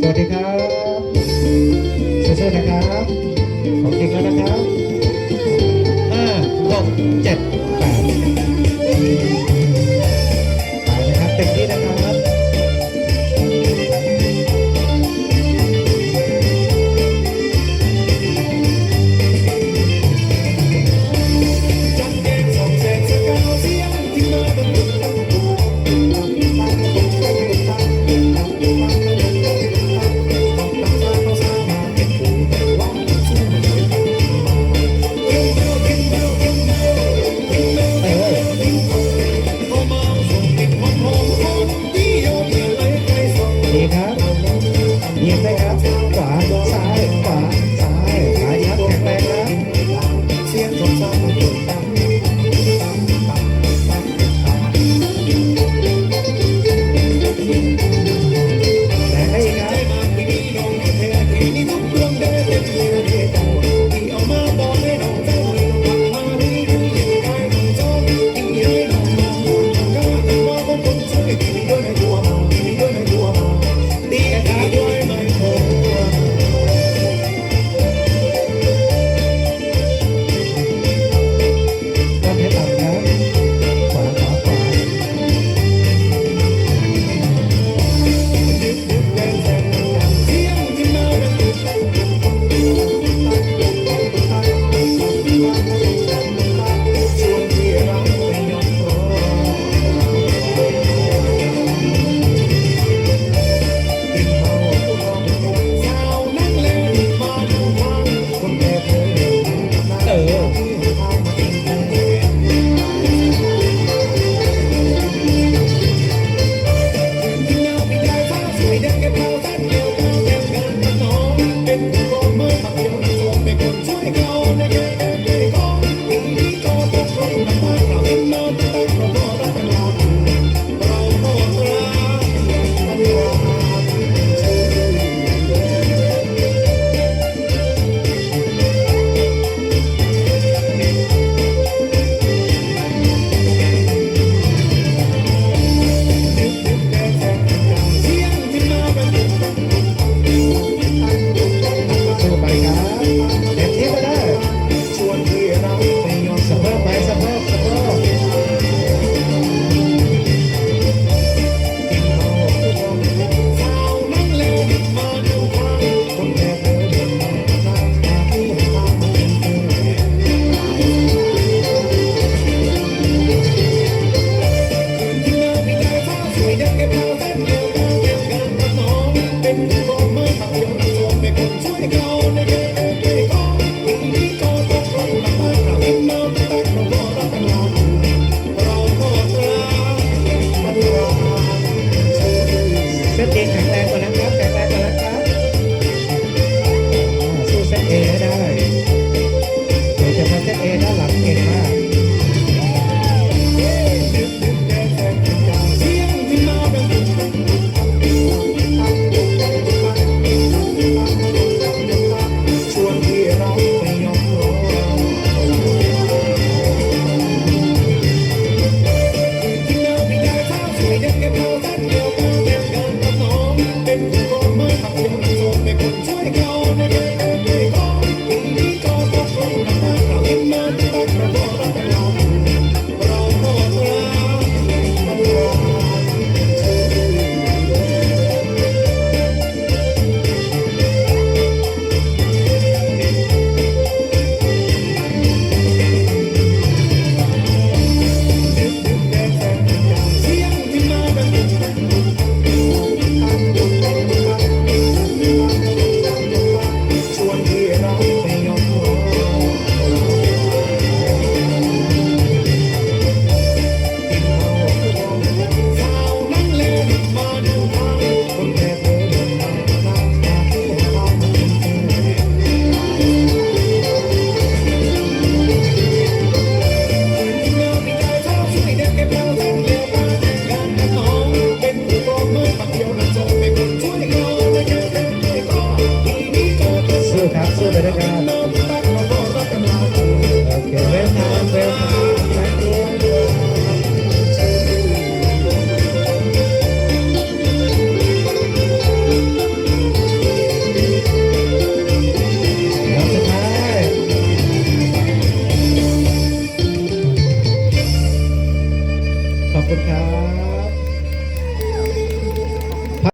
สวัสดีครับเชื่อนะครับของจริงแล้วนะครับห้าหกเจ็ดแปด สู้ครับสู้ไปด้วยกัน